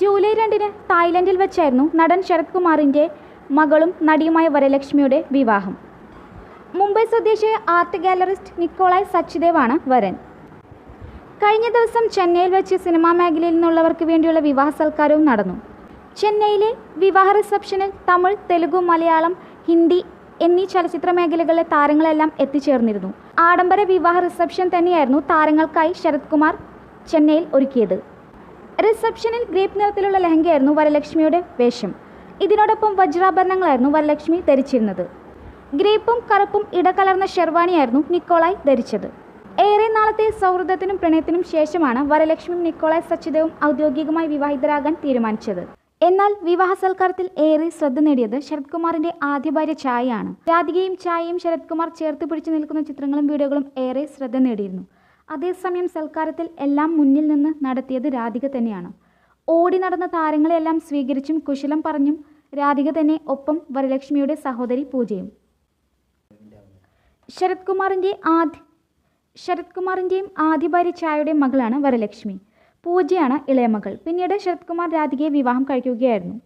July രണ്ടിന് തായ്ലൻഡിൽ വെച്ചായിരുന്നു നടൻ ശരത് കുമാറിന്റെ മകളും നടിയുമായ വരലക്ഷ്മിയുടെ വിവാഹം. മുംബൈ സ്വദേശിയായ ആർട്ട് ഗാലറിസ്റ്റ് നിക്കോളായ് സച്ചിദേവാണ് വരൻ. കഴിഞ്ഞ ദിവസം ചെന്നൈയിൽ വെച്ച് സിനിമാ മേഖലയിൽ നിന്നുള്ളവർക്ക് വേണ്ടിയുള്ള വിവാഹ സൽക്കാരവും നടന്നു. ചെന്നൈയിലെ വിവാഹ റിസപ്ഷനിൽ തമിഴ് തെലുഗു മലയാളം ഹിന്ദി എന്നീ ചലച്ചിത്ര മേഖലകളിലെ താരങ്ങളെല്ലാം എത്തിച്ചേർന്നിരുന്നു. ആഡംബര വിവാഹ റിസപ്ഷൻ തന്നെയായിരുന്നു താരങ്ങൾക്കായി ശരത് കുമാർ ചെന്നൈയിൽ ഒരുക്കിയത്. റിസപ്ഷനിൽ ഗ്രേപ്പ് നിറത്തിലുള്ള ലഹങ്കയായിരുന്നു വരലക്ഷ്മിയുടെ വേഷം. ഇതിനോടൊപ്പം വജ്രാഭരണങ്ങളായിരുന്നു വരലക്ഷ്മി ധരിച്ചിരുന്നത്. ഗ്രേപ്പും കറുപ്പും ഇടകലർന്ന ഷെർവാണിയായിരുന്നു നിക്കോളായി ധരിച്ചത്. ഏറെ നാളത്തെ സൗഹൃദത്തിനും പ്രണയത്തിനും ശേഷമാണ് വരലക്ഷ്മിയും നിക്കോളായ് സച്ചിദേവും ഔദ്യോഗികമായി വിവാഹിതരാകാൻ തീരുമാനിച്ചത്. എന്നാൽ വിവാഹ സൽക്കാരത്തിൽ ഏറെ ശ്രദ്ധ നേടിയത് ശരത് കുമാറിന്റെ ആദ്യ ഭാര്യ ഛായയാണ്. രാധികയും ഛായയും ശരത് കുമാർ ചേർത്ത് പിടിച്ചു നിൽക്കുന്ന ചിത്രങ്ങളും വീഡിയോകളും ഏറെ ശ്രദ്ധ നേടിയിരുന്നു. അതേസമയം സൽക്കാരത്തിൽ എല്ലാം മുന്നിൽ നിന്ന് നടത്തിയത് രാധിക തന്നെയാണ്. ഓടി നടന്ന താരങ്ങളെല്ലാം സ്വീകരിച്ചും കുശലം പറഞ്ഞും രാധിക തന്നെ ഒപ്പം വരലക്ഷ്മിയുടെ സഹോദരി പൂജയും. ശരത് കുമാറിന്റെ ആദ്യ ശരത് കുമാറിന്റെയും ആദ്യ ഭാര്യ ചായയുടെ മകളാണ് വരലക്ഷ്മി. പൂജയാണ് ഇളയ മകൾ. പിന്നീട് ശരത് കുമാർ രാധികയെ വിവാഹം കഴിക്കുകയായിരുന്നു.